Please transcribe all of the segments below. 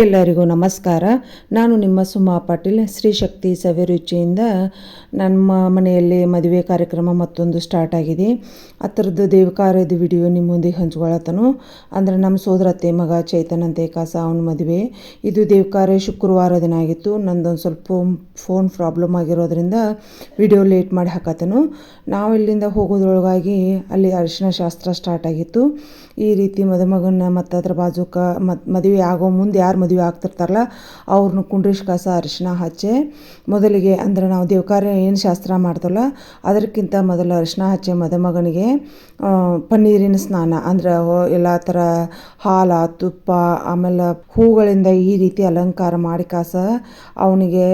ಎಲ್ಲರಿಗೂ ನಮಸ್ಕಾರ. ನಾನು ನಿಮ್ಮ ಸುಮಾ ಪಾಟೀಲ್, ಶ್ರೀ ಶಕ್ತಿ ಸವಿರುಚಿಯಿಂದ ನಮ್ಮ ಮನೆಯಲ್ಲಿ ಮದುವೆ ಕಾರ್ಯಕ್ರಮ ಮತ್ತೊಂದು ಸ್ಟಾರ್ಟ್ ಆಗಿದೆ. ಆ ದೇವಕಾರ್ಯದ ವಿಡಿಯೋ ನಿಮ್ಮ ಮುಂದೆ ಹಂಚ್ಕೊಳತನು ಅಂದರೆ ನಮ್ಮ ಸೋದರತ್ತೆ ಮಗ ಚೈತನ್ ಅಂತ ಕಾಸ ಅವನ ಮದುವೆ. ಇದು ದೇವಕಾರ್ಯ ಶುಕ್ರವಾರ ದಿನ ಆಗಿತ್ತು. ನಂದೊಂದು ಸ್ವಲ್ಪ ಫೋನ್ ಪ್ರಾಬ್ಲಮ್ ಆಗಿರೋದ್ರಿಂದ ವಿಡಿಯೋ ಲೇಟ್ ಮಾಡಿ ಹಾಕತನು ನಾವು ಇಲ್ಲಿಂದ ಹೋಗೋದ್ರೊಳಗಾಗಿ ಅಲ್ಲಿ ಅರಿಶಿನ ಶಾಸ್ತ್ರ ಸ್ಟಾರ್ಟ್ ಆಗಿತ್ತು. ಈ ರೀತಿ ಮದುಮಗನ ಮತ್ತು ಅದ್ರ ಬಾಜುಕ ಮತ್ತು ಮದುವೆ ಆಗೋ ಮುಂದೆ ಯಾರು ಮದುವೆ ಆಗ್ತಿರ್ತಾರಲ್ಲ ಅವ್ರನ್ನ ಕುಂಡ್ರೀಶ್ ಕಸ ಅರಿಶಿನ ಹಚ್ಚೆ ಮೊದಲಿಗೆ ಅಂದ್ರೆ ನಾವು ದೇವಕಾರ್ಯ ಏನು ಶಾಸ್ತ್ರ ಮಾಡ್ತಲ್ಲ, ಅದಕ್ಕಿಂತ ಮೊದಲು ಅರಿಶಿನ ಹಚ್ಚೆ ಮದುಮಗನಿಗೆ ಪನ್ನೀರಿನ ಸ್ನಾನ ಅಂದ್ರೆ ಎಲ್ಲ ಥರ ಹಾಲು, ತುಪ್ಪ, ಆಮೇಲೆ ಹೂಗಳಿಂದ ಈ ರೀತಿ ಅಲಂಕಾರ ಮಾಡಿ ಕಾಸ ಅವನಿಗೆ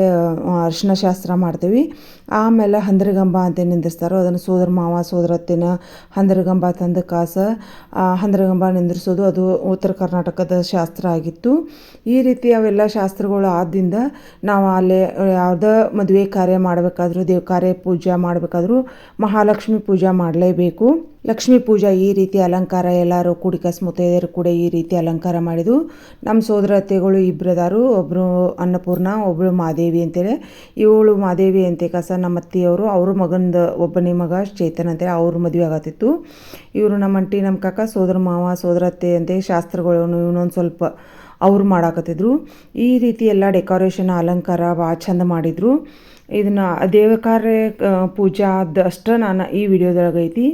ಅರಿಶಿನ ಶಾಸ್ತ್ರ ಮಾಡ್ತೀವಿ. ಆಮೇಲೆ ಹಂದ್ರಗಂಬ ಅಂತ ನಿಂದಿರ್ತಾರೋ ಅದನ್ನು ಸೋದರ ಮಾವ, ಸೋದರತ್ತಿನ ಹಂದ್ರಗಂಬ ತಂದು ಕಾಸ ಹಂದ್ರಗಂಬ ನಿಂದ್ರಿಸೋದು ಅದು ಉತ್ತರ ಕರ್ನಾಟಕದ ಶಾಸ್ತ್ರ ಆಗಿತ್ತು. ಈ ರೀತಿ ಅವೆಲ್ಲ ಶಾಸ್ತ್ರಗಳು ಆದ್ದರಿಂದ ನಾವು ಅಲ್ಲೇ ಯಾವುದೇ ಮದುವೆ ಕಾರ್ಯ ಮಾಡಬೇಕಾದ್ರೂ, ದೇವ, ಕಾರ್ಯ ಪೂಜೆ ಮಾಡಬೇಕಾದ್ರೂ ಮಹಾಲಕ್ಷ್ಮಿ ಪೂಜೆ ಮಾಡಲೇಬೇಕು. ಲಕ್ಷ್ಮೀ ಪೂಜಾ ಈ ರೀತಿ ಅಲಂಕಾರ, ಎಲ್ಲರೂ ಕೂಡಿ ಕಸ್ ಮುತ್ತೈದೆಯರು ಕೂಡ ಈ ರೀತಿ ಅಲಂಕಾರ ಮಾಡಿದ್ದು. ನಮ್ಮ ಸೋದರತೆಗಳು ಇಬ್ಬರದಾರು ಒಬ್ಬರು ಅನ್ನಪೂರ್ಣ ಒಬ್ಬಳು ಮಾದೇವಿ ಅಂತೇಳಿ. ಇವಳು ಮಾದೇವಿ ಅಂತೆ ಕಸ ನಮ್ಮ ಅತ್ತೆಯವರು, ಅವರು ಮಗಂದು ಒಬ್ಬನೇ ಮಗ ಚೇತನ್ ಅಂತೇಳಿ, ಅವ್ರ ಮದುವೆ ಆಗತ್ತಿತ್ತು. ಇವರು ನಮ್ಮ ಅಂಟಿ ನಮ್ಮ ಕಾಕ, ಸೋದರ ಮಾವ, ಸೋದರತ್ತೆ ಅಂತೆ ಶಾಸ್ತ್ರಗಳನ್ನು ಇವನೊಂದು ಸ್ವಲ್ಪ ಅವ್ರು ಮಾಡಾಕತ್ತಿದ್ರು. ಈ ರೀತಿ ಎಲ್ಲ ಡೆಕೋರೇಷನ್, ಅಲಂಕಾರ ಭಾಳ ಚಂದ ಮಾಡಿದರು. ಇದನ್ನು ದೇವಕಾರ್ಯ ಪೂಜಾ ಅಷ್ಟೇ ನಾನು ಈ ವಿಡಿಯೋದೊಳಗೆ ಐತಿ.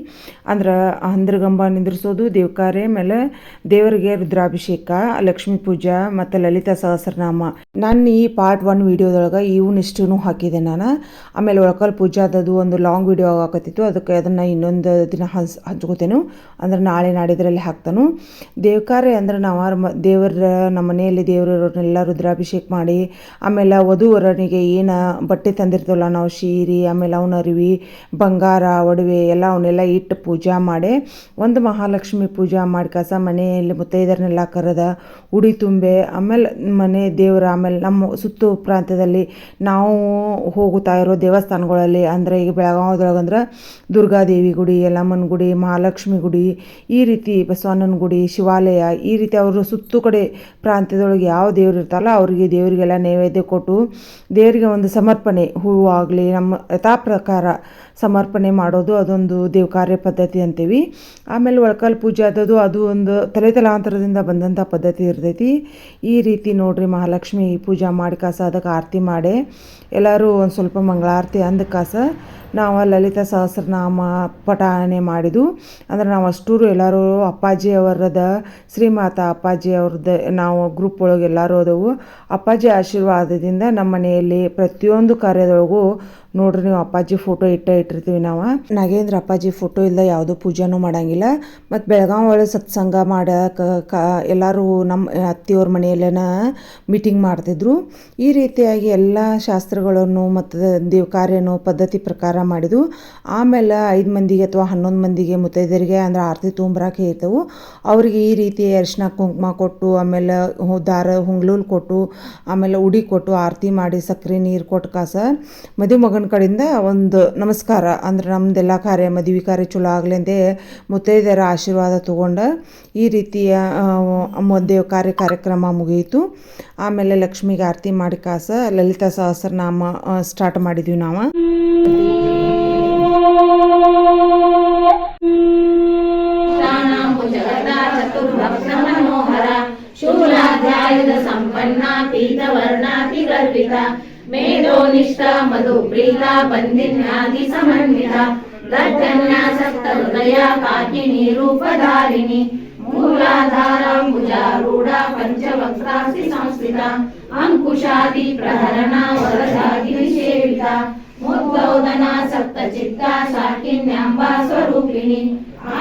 ಅಂದ್ರೆ ಹಂದ್ರಗಂಬ ನಿಂದ್ರಿಸೋದು ದೇವಕಾರ್ಯ ಮೇಲೆ ದೇವರಿಗೆ ರುದ್ರಾಭಿಷೇಕ, ಲಕ್ಷ್ಮೀ ಪೂಜಾ ಮತ್ತು ಲಲಿತಾ ಸಹಸ್ರನಾಮ. ನಾನು ಈ ಪಾರ್ಟ್ ಒನ್ ವಿಡಿಯೋದೊಳಗೆ ಇವನ್ನಿಷ್ಟೂ ಹಾಕಿದೆ ನಾನು. ಆಮೇಲೆ ಒಳಕಲ್ ಪೂಜಾದದು ಒಂದು ಲಾಂಗ್ ವಿಡಿಯೋ ಹಾಕತ್ತಿತ್ತು ಅದಕ್ಕೆ ಅದನ್ನು ಇನ್ನೊಂದು ದಿನ ಹಂಚ್, ಹಂಚ್ಕೋತೇನು. ಅಂದ್ರೆ ನಾಳೆ ನಾಡಿದ್ರಲ್ಲಿ ಹಾಕ್ತಾನು. ದೇವಕಾರ್ಯ ಅಂದ್ರೆ ನಾವು ದೇವರ ನಮ್ಮ ಮನೆಯಲ್ಲಿ ದೇವರನ್ನೆಲ್ಲ ರುದ್ರಾಭಿಷೇಕ ಮಾಡಿ, ಆಮೇಲೆ ವಧುವರನಿಗೆ ಏನು ಬಟ್ಟೆ ತಂದಿರ್ತೀವಲ್ಲ ನಾವು ಸೀರೆ ಆಮೇಲೆ ಅವನ ಅರಿವಿ, ಬಂಗಾರ, ಒಡವೆ ಎಲ್ಲ ಅವನ್ನೆಲ್ಲ ಇಟ್ಟು ಪೂಜೆ ಮಾಡಿ, ಒಂದು ಮಹಾಲಕ್ಷ್ಮಿ ಪೂಜೆ ಮಾಡಿ ಕಸ ಮನೆಯಲ್ಲಿ ಮುತ್ತೈದರನ್ನೆಲ್ಲ ಕರೆದ, ಉಡಿ ತುಂಬೆ, ಆಮೇಲೆ ಮನೆ ದೇವರ, ಆಮೇಲೆ ನಮ್ಮ ಸುತ್ತು ಪ್ರಾಂತ್ಯದಲ್ಲಿ ನಾವು ಹೋಗುತ್ತಾ ಇರೋ ದೇವಸ್ಥಾನಗಳಲ್ಲಿ, ಅಂದರೆ ಈಗ ಬೆಳಗಾವದೊಳಗಂದ್ರೆ ದುರ್ಗಾದೇವಿ ಗುಡಿ ಯಲ್ಲಮ್ಮನ ಗುಡಿ, ಮಹಾಲಕ್ಷ್ಮಿ ಗುಡಿ, ಈ ರೀತಿ ಬಸವಣ್ಣನ ಗುಡಿ, ಶಿವಾಲಯ, ಈ ರೀತಿ ಅವರು ಸುತ್ತು ಕಡೆ ಪ್ರಾಂತ್ಯದೊಳಗೆ ಯಾವ ದೇವ್ರು ಇರ್ತಾರಲ್ಲ, ಅವರಿಗೆ ದೇವರಿಗೆಲ್ಲ ನೈವೇದ್ಯ ಕೊಟ್ಟು ದೇವರಿಗೆ ಒಂದು ಸಮರ್ಪಣೆ ಹೂವು ಆಗಲಿ ನಮ್ಮ ಯಥಾ ಪ್ರಕಾರ ಸಮರ್ಪಣೆ ಮಾಡೋದು ಅದೊಂದು ದೇವ ಕಾರ್ಯ ಪದ್ಧತಿ ಅಂತೀವಿ. ಆಮೇಲೆ ಒಳಕಲ್ ಪೂಜೆ ಆದದ್ದು ಅದು ಒಂದು ತಲೆ ತಲಾಂತರದಿಂದ ಬಂದಂಥ ಪದ್ಧತಿ ಇರ್ತೈತಿ. ಈ ರೀತಿ ನೋಡ್ರಿ ಮಹಾಲಕ್ಷ್ಮಿ ಪೂಜೆ ಮಾಡಿ ಕಾಸ, ಅದಕ್ಕೆ ಆರತಿ ಮಾಡಿ, ಎಲ್ಲರೂ ಒಂದು ಸ್ವಲ್ಪ ಮಂಗಳಾರತಿ ಅಂದ ಕಾಸ ನಾವು ಲಲಿತಾ ಸಹಸ್ರನಾಮ ಪಠಾಣೆ ಮಾಡಿದ್ದು. ಅಂದ್ರೆ ನಾವು ಅಷ್ಟೂರು ಎಲ್ಲರೂ ಅಪ್ಪಾಜಿ ಅವರದ, ಶ್ರೀಮಾತ ಅಪ್ಪಾಜಿ ಅವ್ರದ್ದು ನಾವು ಗ್ರೂಪ್ ಒಳಗೆ ಎಲ್ಲರೂ ಅದವು. ಅಪ್ಪಾಜಿ ಆಶೀರ್ವಾದದಿಂದ ನಮ್ಮ ಮನೆಯಲ್ಲಿ ಪ್ರತಿಯೊಂದು ಕಾರ್ಯದೊಳಗೂ ನೋಡ್ರಿ ನೀವು ಅಪ್ಪಾಜಿ ಫೋಟೋ ಇಟ್ಟ ಇಟ್ಟಿರ್ತೀವಿ ನಾವು. ನಾಗೇಂದ್ರ ಅಪ್ಪಾಜಿ ಫೋಟೋ ಇಲ್ಲ ಯಾವುದೂ ಪೂಜಾನು ಮಾಡಂಗಿಲ್ಲ. ಮತ್ತು ಬೆಳಗಾವಿ ಒಳಗೆ ಸತ್ಸಂಗ ಮಾಡಕ್ಕೆ ಕ, ಎಲ್ಲರೂ ನಮ್ಮ ಅತ್ತಿಯವ್ರ ಮನೆಯಲ್ಲೇನ ಮೀಟಿಂಗ್ ಮಾಡ್ತಿದ್ರು. ಈ ರೀತಿಯಾಗಿ ಎಲ್ಲ ಶಾಸ್ತ್ರಗಳನ್ನು ಮತ್ತು ದೇವ ಕಾರ್ಯನೂ ಪದ್ಧತಿ ಪ್ರಕಾರ ಮಾಡಿದ್ದು ಆಮೇಲೆ ಐದು ಮಂದಿಗೆ ಅಥವಾ ಹನ್ನೊಂದು ಮಂದಿಗೆ ಮುತ್ತೈದರಿಗೆ ಅಂದ್ರೆ ಆರತಿ ತೊಗೊಂಬರಕ್ಕೆ ಇರ್ತವು ಅವರಿಗೆ ಈ ರೀತಿ ಅರಿಶಿನ ಕುಂಕುಮ ಕೊಟ್ಟು, ಆಮೇಲೆ ದಾರ ಹುಂಗ್ಲೂಲ್ ಕೊಟ್ಟು, ಆಮೇಲೆ ಉಡಿ ಕೊಟ್ಟು ಆರತಿ ಮಾಡಿ ಸಕ್ಕರೆ ನೀರು ಕೊಟ್ಟು ಕಾಸ ಮದುವೆ ಮಗನ ಕಡೆಯಿಂದ ಒಂದು ನಮಸ್ಕಾರ, ಅಂದ್ರೆ ನಮ್ದೆಲ್ಲ ಕಾರ್ಯ, ಮದುವೆ ಕಾರ್ಯ ಚಲೋ ಆಗಲಿ ಮುತ್ತೈದೆಯರ ಆಶೀರ್ವಾದ ತಗೊಂಡು ಈ ರೀತಿಯ ಮದುವೆ ಕಾರ್ಯ ಕಾರ್ಯಕ್ರಮ ಮುಗಿಯಿತು ಆಮೇಲೆ ಲಕ್ಷ್ಮಿಗೆ ಆರತಿ ಮಾಡಿ ಕಾಸ, ಲಲಿತಾ ಸಹಸ್ರನಾಮ ಸ್ಟಾರ್ಟ್ ಮಾಡಿದ್ವಿ ನಾವು. मेधोनिष्ठा मधुप्रीता, बन्दिन्यादि समन्विता दर्जन्या दर्जन्यासक्तहृदया काकिनी, रूपधारिणी मूलाधाराम्बुजारूढा पञ्चवक्त्रासि संस्थिता अङ्कुशादि प्रहरणा, वरदादि निषेविता, मुद्गौदना, सप्तचित्ता शाकिन्याम्बा स्वरूपिणी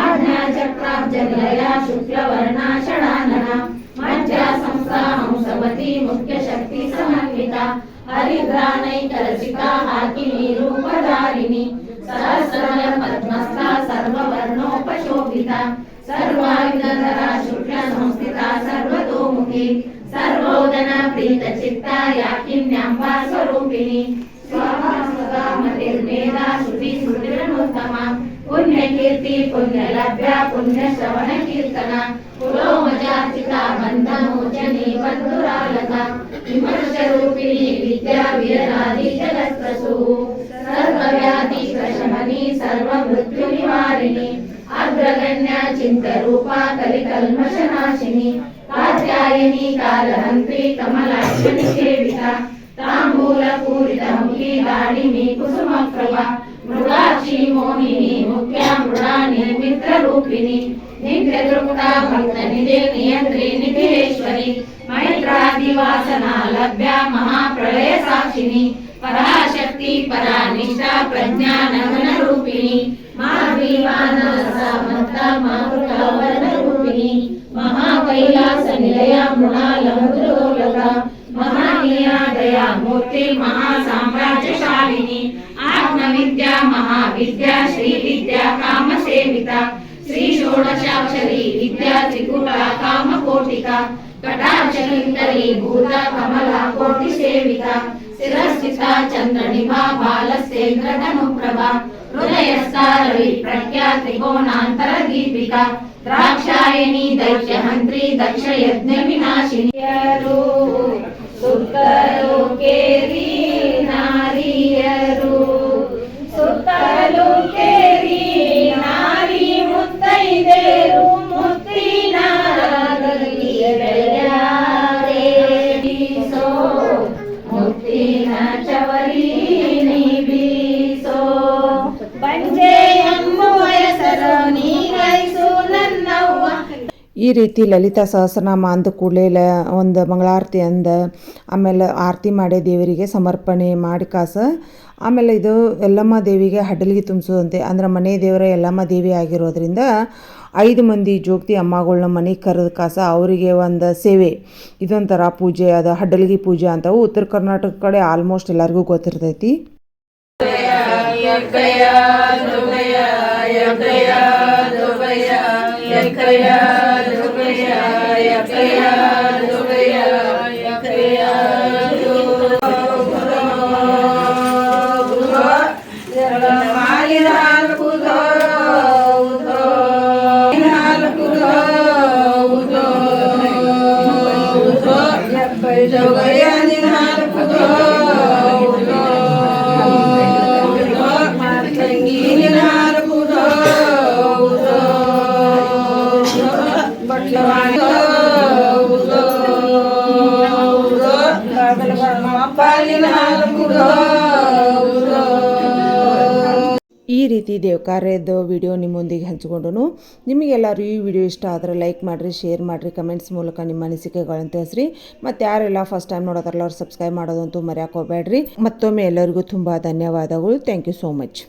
आज्ञाचक्राब्जनिलया शुक्लवर्णा, षडानना, मज्जा, संस्था, हंसवती, मुख्यशक्ति, समन्विता హరిద్రాణై కరచిత హాకిని రూపధారిణి. సహస్రన పద్మస్థ సర్వవర్ణోపశోభిత. సర్వాయుధర శుక్ల సంస్థిత సర్వతోముఖి. సర్వోదన ప్రీత చిత్త యాకిన్యాంబ స్వరూపిణి. పుణ్యశ్రవణ కీర్తన. పురోమజార్చిత బంధమోచని బంధురాలత. విమర్శరూపిణి విద్యా విరదాది జగత్ప్రసు సర్వవ్యాధి ప్రశమని సర్వ మృత్యు అగ్రగణ్య చింత రూప కలి కల్మషనాశిని కాత్యాయని కాలహంత్రి కమలాక్ష నిషేవిత తాంబూల పూరిత ముఖి దాడి మీ కుసుమప్రభ మృగాక్షి మోహిని ముఖ్య మృడాని మిత్రరూపిణి నిత్యదృక్త భక్త నిజే నియంత్రి నిఖిలేశ్వరి मैत्रादिवासना लभ्या महाप्रलय साक्षिणी पराशक्ती परानिष्ठा प्रज्ञा नगन रूपिणी माधवीवानसमत्ता रूपिणी महाकैलास निलया मृणाल मधुरोलका महानियादया मूर्ती महासाम्राज्यशालिनी आत्मविद्या महाविद्या श्रीविद्या कामसेविता श्री षोडशाक्षरी विद्या त्रिकुटा कामकोटिका కటాక్షలింగలి భూత కమల కోటి సేవిత శిరస్థిత చంద్రనిభా బాలసేంద్రధనుప్రభ హృదయస్థారవి ప్రఖ్యా త్రికోణాంతర దీపిక ద్రాక్షాయణి దైత్యహంత్రి దక్ష యజ్ఞ వినాశిని. సుఖ ಈ ರೀತಿ ಲಲಿತಾ ಸಹಸ್ರನಾಮ ಅಂದ ಕೂಡಲೇ ಲ, ಒಂದು ಮಂಗಳಾರತಿ ಅಂದ, ಆಮೇಲೆ ಆರತಿ ಮಾಡಿ ದೇವರಿಗೆ ಸಮರ್ಪಣೆ ಮಾಡಿ ಕಾಸ, ಆಮೇಲೆ ಇದು ಯಲ್ಲಮ್ಮ ದೇವಿಗೆ ಹಡಲಿಗೆ ತುಂಬಿಸೋದಂತೆ ಅಂದ್ರೆ ಮನೆ ದೇವರ ಯಲ್ಲಮ್ಮ ದೇವಿ ಆಗಿರೋದ್ರಿಂದ ಐದು ಮಂದಿ ಜೋಗ್ತಿ ಅಮ್ಮಗಳನ್ನ ಮನೆಗೆ ಕರೆದ ಕಾಸ ಅವರಿಗೆ ಒಂದು ಸೇವೆ. ಇದೊಂಥರ ಪೂಜೆ, ಅದು ಹಡಲಿಗೆ ಪೂಜೆ ಅಂತವು. ಉತ್ತರ ಕರ್ನಾಟಕ ಕಡೆ ಆಲ್ಮೋಸ್ಟ್ ಎಲ್ಲರಿಗೂ ಗೊತ್ತಿರ್ತೈತಿ. ಈ ರೀತಿ ದೇವಕಾರ್ಯದ ವಿಡಿಯೋ ನಿಮ್ಮೊಂದಿಗೆ ಹಂಚಿಕೊಂಡು ನಿಮಗೆಲ್ಲರೂ ಈ ವಿಡಿಯೋ ಇಷ್ಟ ಆದರೆ ಲೈಕ್ ಮಾಡಿರಿ ಶೇರ್ ಮಾಡಿರಿ ಕಮೆಂಟ್ಸ್ ಮೂಲಕ ನಿಮ್ಮ ಅನಿಸಿಕೆಗಳನ್ನು ತಿಳಿಸ್ರಿ. ಮತ್ತು ಯಾರೆಲ್ಲ ಫಸ್ಟ್ ಟೈಮ್ ನೋಡೋದ್ರಲ್ಲ ಅವ್ರು ಸಬ್ಸ್ಕ್ರೈಬ್ ಮಾಡೋದಂತೂ ಮರೆಯೋಕೆ ಹೋಗಬೇಡ್ರಿ. ಮತ್ತೊಮ್ಮೆ ಎಲ್ಲರಿಗೂ ತುಂಬ ಧನ್ಯವಾದಗಳು. Thank you so much